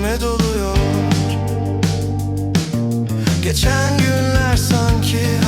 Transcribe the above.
içime doluyor. Geçen günler sanki